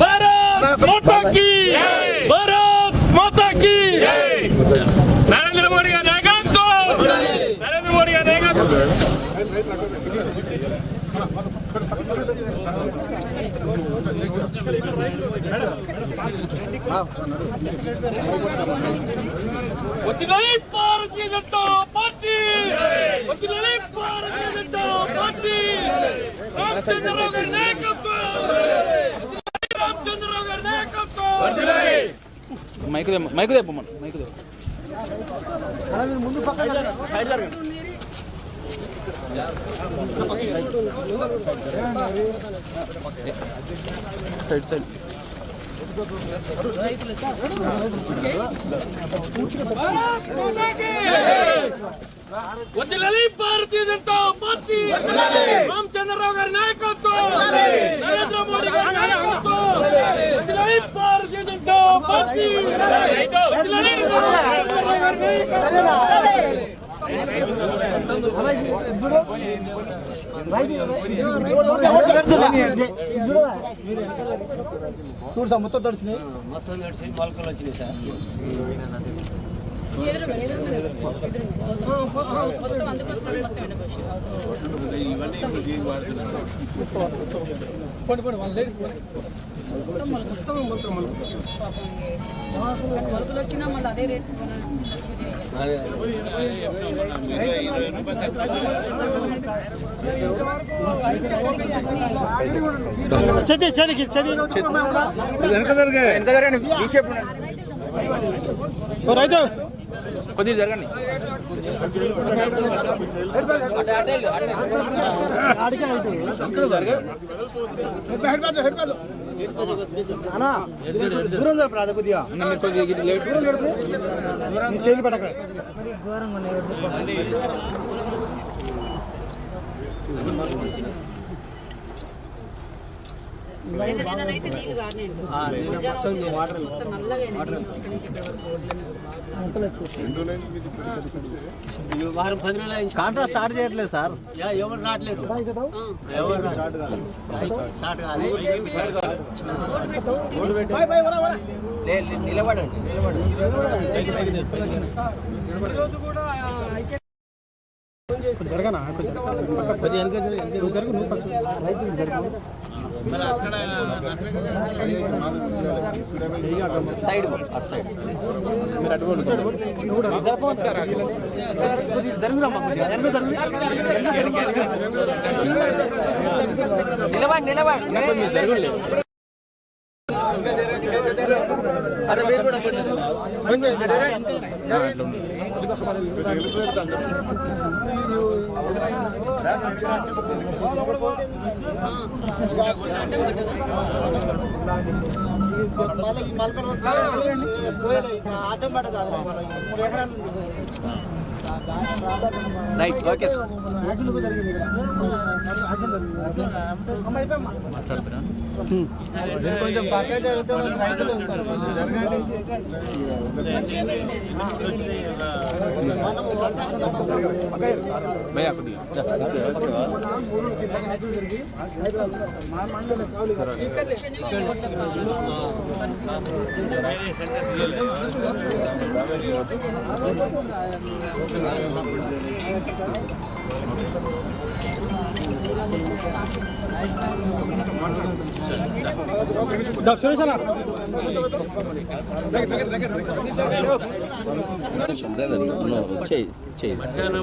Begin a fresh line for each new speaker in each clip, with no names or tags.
భారత్ మాతా భారత్ మాతా నరేంద్ర మోడీ గారి నాయకత్వం! నరేంద్ర మోడీ గారి నాయకత్వం! వదిలే భారతీయ జనతా పార్టీ! భారతీయ జనతా పార్టీ గారి నాయకత్వం రామచంద్రరావు గారి నాయకత్వం
మైకు తెమ్మ మైకు తెప్పమను మైకు తెప్ప. సైడ్ సైడ్
వదిలే భారతీయ జనతా పార్టీ. రామచంద్రరావు గారి నాయకత్వం. నరేంద్ర మోడీ గారి నాయకత్వం. వదిలే భారతీయ జనతా పార్టీ వదిలే రామచంద్రరావు
చూడు సార్ మొత్తం తడిచినాయి
మొత్తం నడిచి మొలకలు వచ్చినాయి సార్
మొలకలు వచ్చినా మళ్ళీ అదే రేట్
చది చదికి చది
వెనక జరగండి. ఈ షేప్
రైతు.
కొద్దిగా జరగండి.
అన్నా దూరం జరుపు రాదు కొద్దిగా
దూరం జరుపు కొద్దిగా ఇటు లేట్
నీ చేతులు పెట్టక.
నేనైతే నీళ్ళు కానివ్వండి మధ్యాహ్నం వచ్చేసరికి మొత్తం నల్లగా అయినాయి.
ఈ వారం పది రోజులు కాంట్రాక్ట్ స్టార్ట్ చేయట్లేదు సార్. ఎవరు రావట్లేదు. ఎవరు స్టార్ట్ కాలేదు. స్టార్ట్ కాలేదు.
జరగనా? జరుగు నువ్వు
సైడ్ సైడ్ మీరు అటు పోండి.
కొద్దిగా జరుగురామ్మా కొద్దిగా వెనక జరుగు
అన్న కొద్దిగా జరగండి
అదే మీరు కూడా కొంచెం కొంచెం జరగ. మళ్ళీ మలకలు వస్తే పోయేది ఆటం పడదు మూడు ఎకరాలు
రైట్ ఓకే సార్ మాట్లాడుతున్నా
కొంచెం పక్క జరిగితే వాళ్ళు రైతులు జరగండి.
భయ్యా కొద్దిగా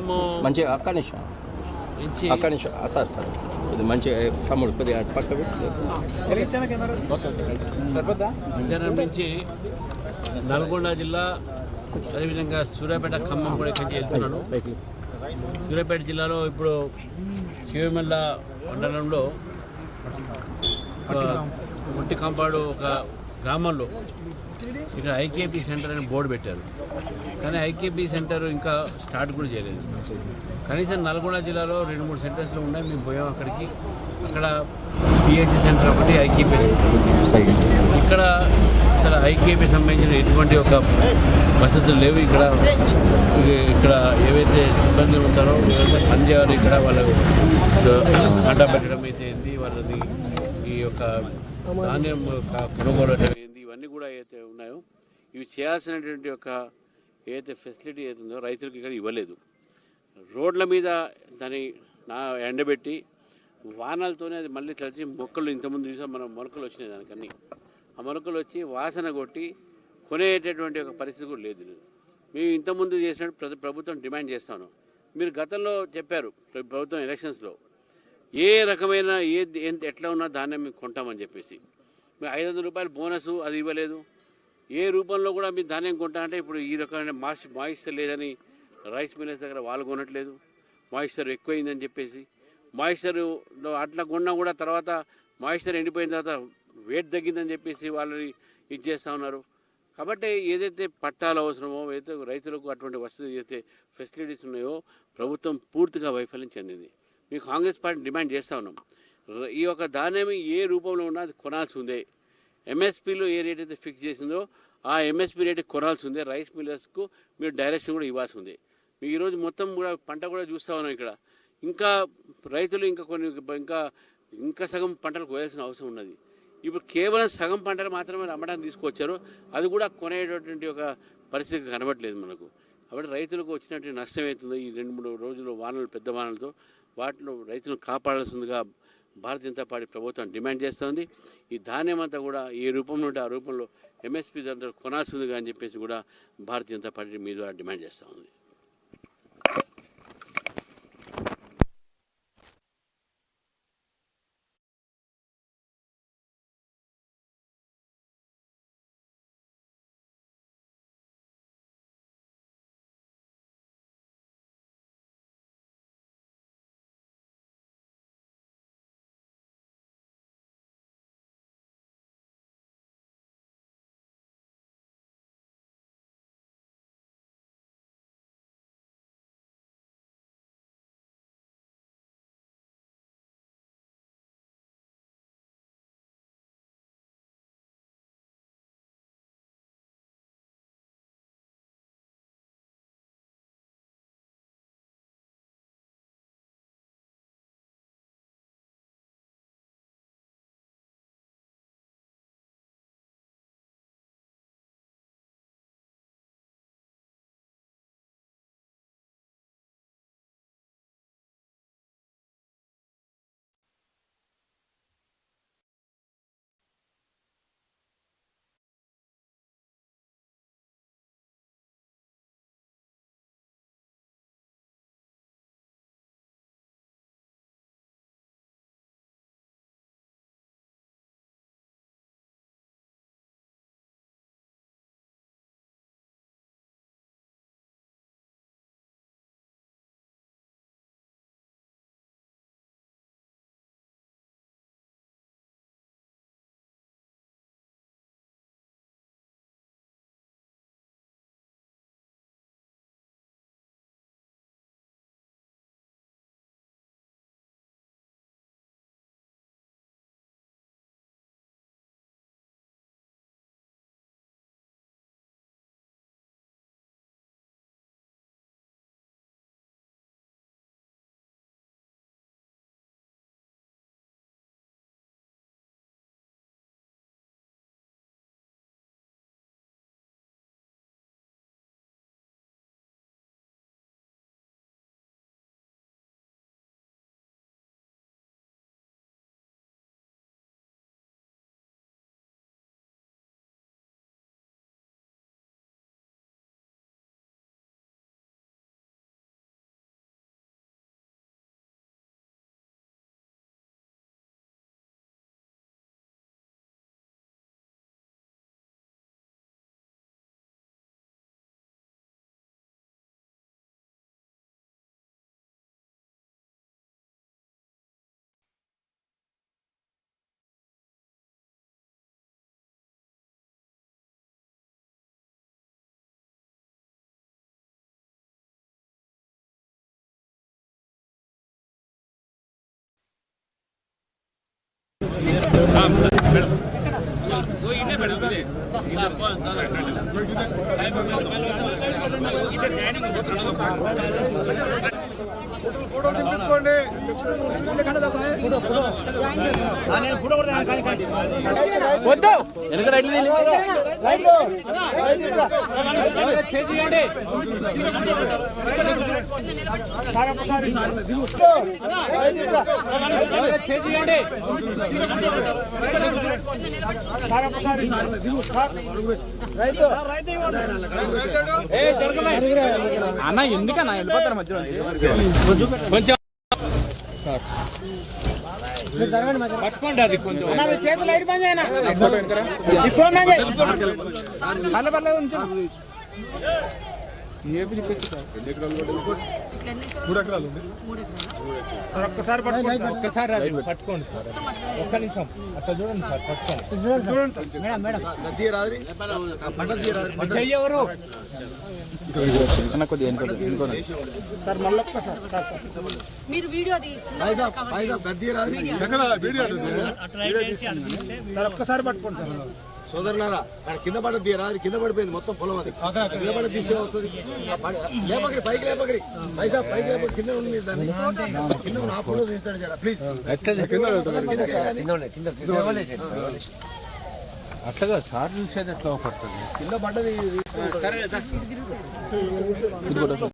మా మండలి
అక్క నిమిషం అక్క నిమిషం సార్ సార్ ఇది మంచి తమ్ముడు కొద్దిగా పక్క
మధ్యాహ్నం నుంచి నల్గొండ జిల్లా అదేవిధంగా సూర్యాపేట ఖమ్మం కూడా ఇక్కడికి వెళ్తున్నాను. సూర్యాపేట జిల్లాలో ఇప్పుడు శివమెల్ల మండలంలో ఒక కాంపాడు ఒక గ్రామంలో ఇక్కడ ఐకేపీ సెంటర్ అని బోర్డు పెట్టారు. కానీ ఐకేపీ సెంటర్ ఇంకా స్టార్ట్ కూడా చేయలేదు. కనీసం నల్గొండ జిల్లాలో రెండు మూడు సెంటర్స్లో ఉన్నాయి మేము పోయాం అక్కడికి. అక్కడ పిఎస్సి సెంటర్ ఒకటి ఐకేపీ సెంటర్ ఇక్కడ అసలు ఐకేపీ సంబంధించిన ఎటువంటి ఒక వసతులు లేవు. ఇక్కడ ఇక్కడ ఏవైతే సిబ్బంది ఉంటారో ఏవైతే పనిచేయాలి ఇక్కడ వాళ్ళు అంట పెట్టడం అయితే ఏంది? వాళ్ళని ఈ యొక్క ధాన్యం యొక్క కొనుగోలు ఏంది? ఇవన్నీ కూడా ఏవైతే ఉన్నాయో ఇవి చేయాల్సినటువంటి యొక్క ఏదైతే ఫెసిలిటీ ఏదో రైతులకు ఇక్కడ ఇవ్వలేదు. రోడ్ల మీద దాన్ని నా ఎండబెట్టి వానలతోనే అది మళ్ళీ తడిచి మొక్కలు ఇంతకుముందు చూసాం మనం మొలకలు వచ్చినాయి దానికన్నీ. ఆ మొలకలు వచ్చి వాసన కొట్టి కొనేటటువంటి ఒక పరిస్థితి కూడా లేదు మేము ఇంతకుముందు చేసినట్టు ప్రతి ప్రభుత్వం డిమాండ్ చేస్తాను. మీరు గతంలో చెప్పారు ప్రభుత్వం ఎలక్షన్స్లో ఏ రకమైన ఏ ఎట్లా ఉన్నా ధాన్యం మేము కొంటామని చెప్పేసి. మీరు ఐదు వందల రూపాయలు బోనస్ అది ఇవ్వలేదు. ఏ రూపంలో కూడా మీరు ధాన్యం కొంటా అంటే ఇప్పుడు ఈ రకమైన మాస్ మాయిశ్చర్ లేదని రైస్ మిల్లర్స్ దగ్గర వాళ్ళు కొనట్లేదు. మాయిశ్చర్ ఎక్కువైందని చెప్పేసి. మాయిశ్చర్ అట్లా కొన్నా కూడా తర్వాత మాయిశ్చర్ ఎండిపోయిన తర్వాత వెయిట్ తగ్గిందని చెప్పేసి వాళ్ళని ఇది చేస్తూ ఉన్నారు. కాబట్టి ఏదైతే పట్టాలు అవసరమో ఏదైతే రైతులకు అటువంటి వసతి ఏదైతే ఫెసిలిటీస్ ఉన్నాయో ప్రభుత్వం పూర్తిగా వైఫల్యం చెందింది. మేము కాంగ్రెస్ పార్టీ డిమాండ్ చేస్తూ ఉన్నాం. ఈ యొక్క ధాన్యం ఏ రూపంలో ఉన్నా అది కొనాల్సి ఉందే ఎంఎస్పీలో ఏ రేట్ అయితే ఫిక్స్ చేసిందో ఆ ఎంఎస్పీ రేట్ కొనాల్సి ఉంది రైస్ మిల్లర్స్కు మీరు డైరెక్షన్ కూడా ఇవ్వాల్సి ఉంది మీకు ఈరోజు మొత్తం కూడా పంట కూడా చూస్తూ ఉన్నాం ఇక్కడ. ఇంకా రైతులు ఇంకా కొన్ని ఇంకా ఇంకా సగం పంటలు కోయాల్సిన అవసరం ఉన్నది. ఇప్పుడు కేవలం సగం పంటలు మాత్రమే అమ్మడానికి తీసుకొచ్చారు. అది కూడా కొనేటటువంటి ఒక పరిస్థితి కనబడలేదు మనకు. కాబట్టి రైతులకు వచ్చినటువంటి నష్టం అవుతుందో ఈ రెండు మూడు రోజులు వానలు పెద్ద వానలతో వాటిలో రైతులను కాపాడాల్సిందిగా భారతీయ జనతా పార్టీ ప్రభుత్వం డిమాండ్ చేస్తోంది. ఈ ధాన్యం అంతా కూడా ఏ రూపం నుండి ఆ రూపంలో ఎంఎస్పీ దాంట్లో కొనాల్సిందిగా అని చెప్పేసి కూడా భారతీయ జనతా పార్టీ మీ ద్వారా డిమాండ్ చేస్తూ ఉంది
ఫోటోలు తెప్పించుకోండి వద్దు. వెనక అన్న ఎందుకన్నా? వెళ్ళిపోతారు మధ్యలో? కొంచెం పట్టుకోండి అది కొంచెం. చేతులు ఐదు పని చేయనా? పర్లే ఒక్కసారి పట్టుకోండి సార్. ఒక్కసారి అది పట్టుకోండి సార్. ఒక్క నిమిషం. అట్లా చూడండి సార్ పట్టుకోండి. చూడండి మేడం మేడం. చెయ్యి ఎవరు? కొద్దిగా ఎన్నుకోండి సార్ మళ్ళీ ఒక్కసారి సార్ సార్
మీరు వీడియో అది
సార్ ఒక్కసారి పట్టుకోండి సార్.
సోదరులారా అక్కడ కింద పడ తీయరా అది కింద పడిపోయింది మొత్తం పొలం అది. కింద పడి తీస్తే వస్తుంది. లేపగిరి పైకి లేపగిరి పైసా పైకి లేప కింద ఉంది దాన్ని. కింద నా ఫోటో జర ప్లీజ్.
అట్లా సార్ చూసేది ఎట్లా పడుతుంది
కింద పడ్డది